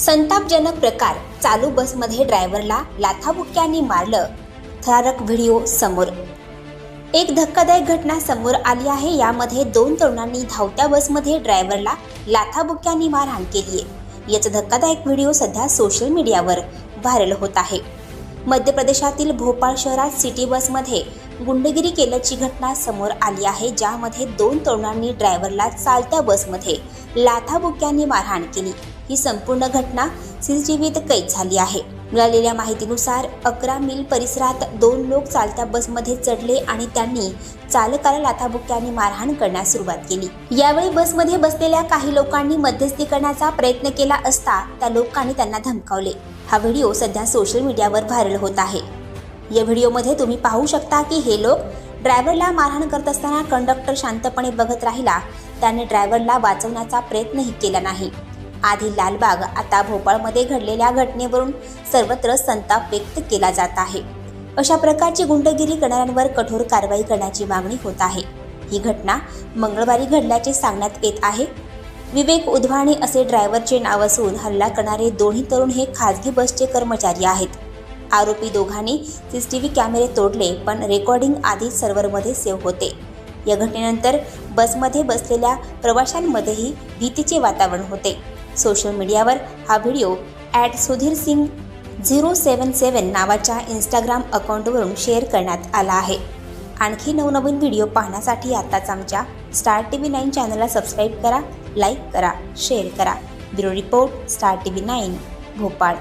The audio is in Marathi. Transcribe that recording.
संतापजनक प्रकार चालू बसमध्ये ड्रायव्हरला लाथाबुक्क्यांनी मारलं. थरारक व्हिडिओ समोर. एक धक्कादायक घटना समोर आली आहे. यामध्ये दोन तरुणांनी धावत्या बसमध्ये ड्रायव्हरला लाथाबुक्क्यांनी मारहाण केली आहे. याचा धक्कादायक व्हिडिओ सध्या सोशल मीडियावर व्हायरल होत आहे. मध्य प्रदेशातील भोपाळ शहरात सिटी बसमध्ये गुंडगिरी केल्याची घटना समोर आली आहे. ज्यामध्ये दोन तरुणांनी ड्रायव्हरला चालत्या बसमध्ये लाथाबुक्क्यांनी मारहाण केली. ही संपूर्ण घटना सीसीटीव्हीत कैद झाली आहे. मिळालेल्या माहितीनुसार अकरा मिल परिसरात दोन लोक चालत्या बसमध्ये चढले आणि त्यांनी चालकाला लाथाबुक्क्यांनी मारहाण करण्यास सुरुवात केली. यावेळी बसमध्ये बसलेल्या काही लोकांनी मध्यस्थी करण्याचा प्रयत्न केला असता त्या लोकांनी त्यांना धमकावले. हा व्हिडिओ सध्या सोशल मीडियावर व्हायरल होत आहे. या व्हिडिओमध्ये तुम्ही पाहू शकता की हे लोक ड्रायव्हरला मारहाण करत असताना कंडक्टर शांतपणे बघत राहिला. त्याने ड्रायव्हरला वाचवण्याचा प्रयत्नही केला नाही. आधी लालबाग आता भोपाळमध्ये घडलेल्या घटनेवरून सर्वत्र संताप व्यक्त केला जात आहे. अशा प्रकारची गुंडगिरी करणाऱ्यांवर कठोर कारवाई करण्याची मागणी होत आहे. ही घटना मंगळवारी घडल्याचे सांगण्यात येत आहे. विवेक उधवाणी असे ड्रायव्हरचे नाव असून हल्ला करणारे दोन्ही तरुण हे खाजगी बसचे कर्मचारी आहेत. आरोपी दोघांनी सी टी व्ही कॅमेरे तोडले पण रेकॉर्डिंग आधी सर्व्हरमध्ये सेव्ह होते. या घटनेनंतर बसमध्ये बसलेल्या प्रवाशांमध्येही भीतीचे वातावरण होते. सोशल मीडियावर हा video at Sudhir Singh zero seven seven नावाच्या इंस्टाग्राम अकाउंटवरून शेअर करण्यात आला आहे. आणखी नवनवीन व्हिडिओ पाहण्यासाठी आत्ताच आमच्या स्टार टी व्ही नाईन चॅनलला सबस्क्राईब करा लाईक करा शेअर करा. Bureau report star T V nine Bhopal.